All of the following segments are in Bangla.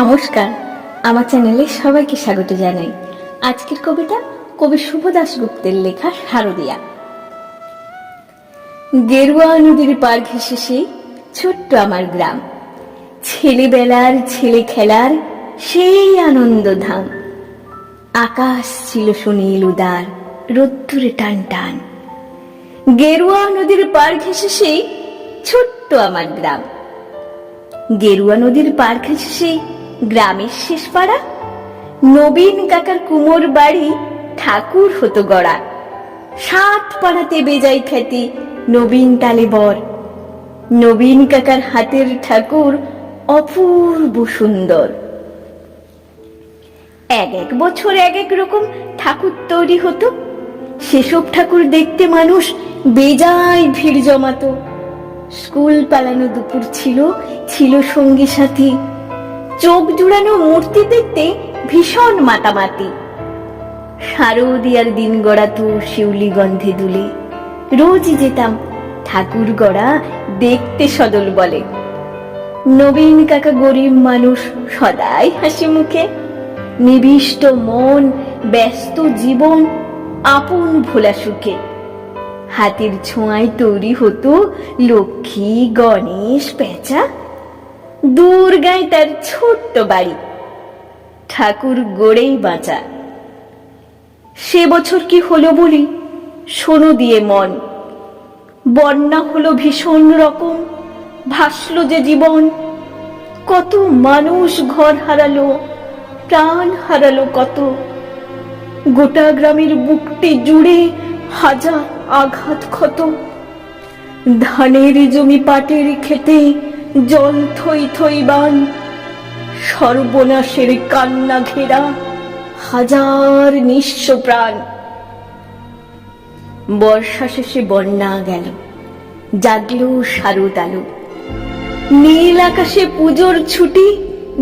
নমস্কার। আমার চ্যানেলে সবাইকে স্বাগত জানাই। আজকের কবিতা কবি শুভ দাশগুপ্তের লেখা শারদিয়া। গেরুয়া নদীর পার ঘেসে সেই ছোট্ট আমার গ্রাম। ছেলেবেলার ছেলে খেলার সেই আনন্দ ধাম। আকাশ ছিল সুনীল উদার, রোদ্দুরে টান টান। গেরুয়া নদীর পার ঘেসে সেই ছোট্ট আমার গ্রাম। গেরুয়া নদীর পার ঘেঁষে সেই গ্রামের শেষ পাড়া নবীন কাকার কুমোর বাড়ি ঠাকুর হতো গড়া সাত পাড়াতে বেজাই খ্যাতি নবীন তালে বর। নবীন কাকার হাতের ঠাকুর অপূর্ব সুন্দর। এক এক বছর এক এক রকম ঠাকুর তৈরি হতো। সেসব ঠাকুর দেখতে মানুষ বেজায় ভিড় জমাতো। স্কুল পালানো দুপুর ছিল ছিল সঙ্গী সাথী। চোখ জুড়ানো মূর্তি দেখতে ভীষণ মাতামাতি। শারদিয়ার দিন গড়াতো শিউলি গন্ধে দুলে। রোজই যেতাম ঠাকুর গড়া দেখতে সদল বলে। নবীন কাকা গরিব মানুষ সদাই হাসি মুখে। নিবিষ্ট মন, ব্যস্ত জীবন, আপন ভোলা সুখে। হাতের ছোঁয়ায় তৈরি হতো লক্ষ্মী গণেশ পেঁচা। দুর্গায় তার ছোট্ট বাড়ি। ঠাকুর গড়েই বাঁচা। সে বছর কি হলো বলি? শোনো দিয়ে মন। বন্যা হলো ভীষণ রকম, ভাসলো যে জীবন। কত মানুষ ঘর হারালো, প্রাণ হারালো কত। গোটা গ্রামের বুকটি জুড়ে হাজার আঘাত ক্ষত। ধানের জমি পাটের খেতে জল থই থই বান, সর্বনাশের কান্না ঘেরা হাজার নিঃস্ব প্রাণ। বর্ষা শেষে বন্যা গেল, জাগলো শারদ আলো। নীল আকাশে পুজোর ছুটি,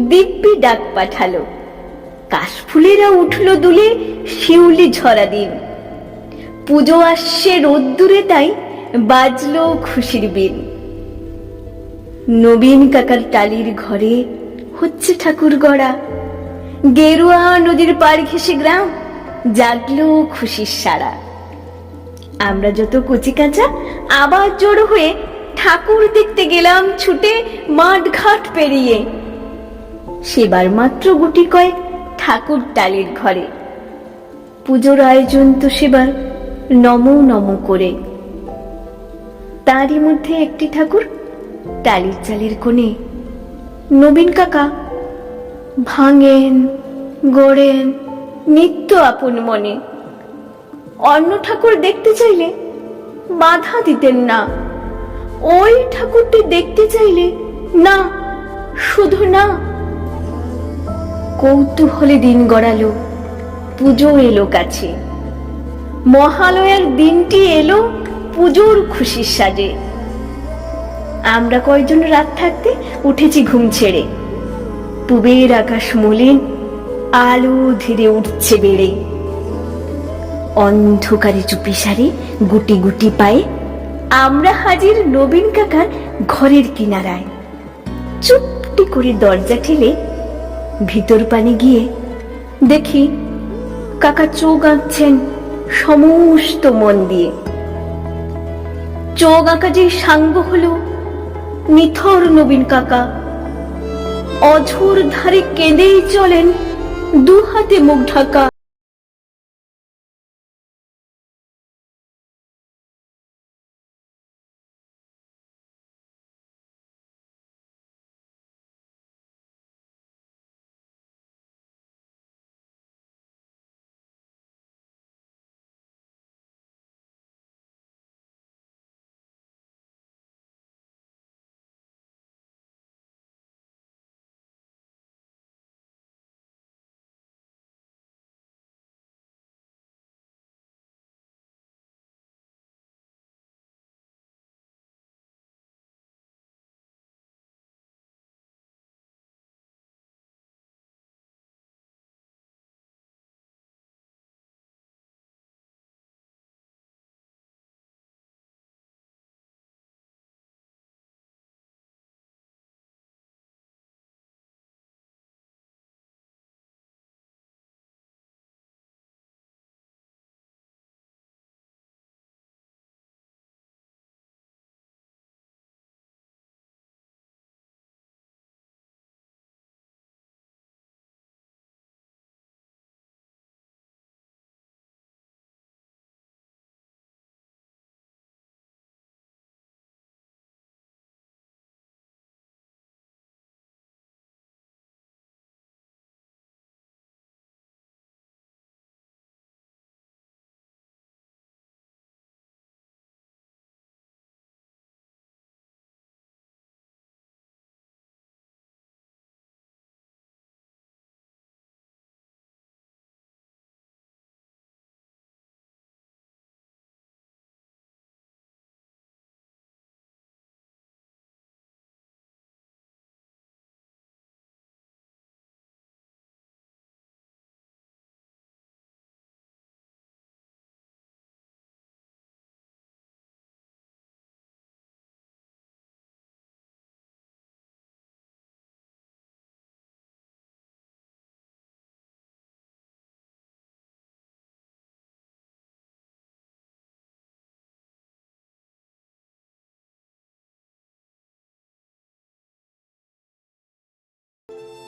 দিব্যি ডাক পাঠালো। কাশফুলেরা উঠল দুলে, শিউলি ঝরা দিন। পুজো আসছে রোদ্দুরে তাই, বাজলো খুশির বিন। নবীন কাকার টালির ঘরে হচ্ছে ঠাকুর গড়া। গেরুয়া নদীর পার ঘেসে গ্রাম, জাগলো খুশির সারা। আমরা যত কচি কাঁচা, আবার জড়ো হয়ে ঠাকুর দেখতে গেলাম ছুটে মাঠ ঘাট পেরিয়ে। সেবার মাত্র গুটি কয়েক ঠাকুর টালির ঘরে। পুজোর আয়োজন তো সেবার নম নম করে। তারই মধ্যে একটি ঠাকুর টালির চালের কোণে। নবীন কাকা, ভাঙেন, গড়েন, নিত্য আপন মনে। অন্য ঠাকুর দেখতে চাইলে বাধা দিতেন না। ওই ঠাকুরটি দেখতে চাইলে, না, শুধু না। কৌতূহলে দিন গড়ালো, পুজো এলো কাছে। মহালয়ার দিনটি এলো পুজোর খুশির সাজে। আমরা কয়েকজন রাত থাকতে উঠেছি ঘুম ছেড়ে। পুবের আকাশ মলিন, আলো ধীরে উঠছে বেড়ে। অন্ধকারে চুপি সারে গুটি গুটি পায়ে আমরা হাজির নবীন কাকার ঘরের কিনারায়। চুপটি করে দরজা ঠেলে ভিতর পানে গিয়ে দেখি কাকা চোখ আঁকছেন সমস্ত মন দিয়ে। চোখ আঁকা যে সাঙ্গ হলো নিথর নবীন কাকা। অঝোর ধারে কেঁদেই চলেন দু হাতে মুখ ঢাকা।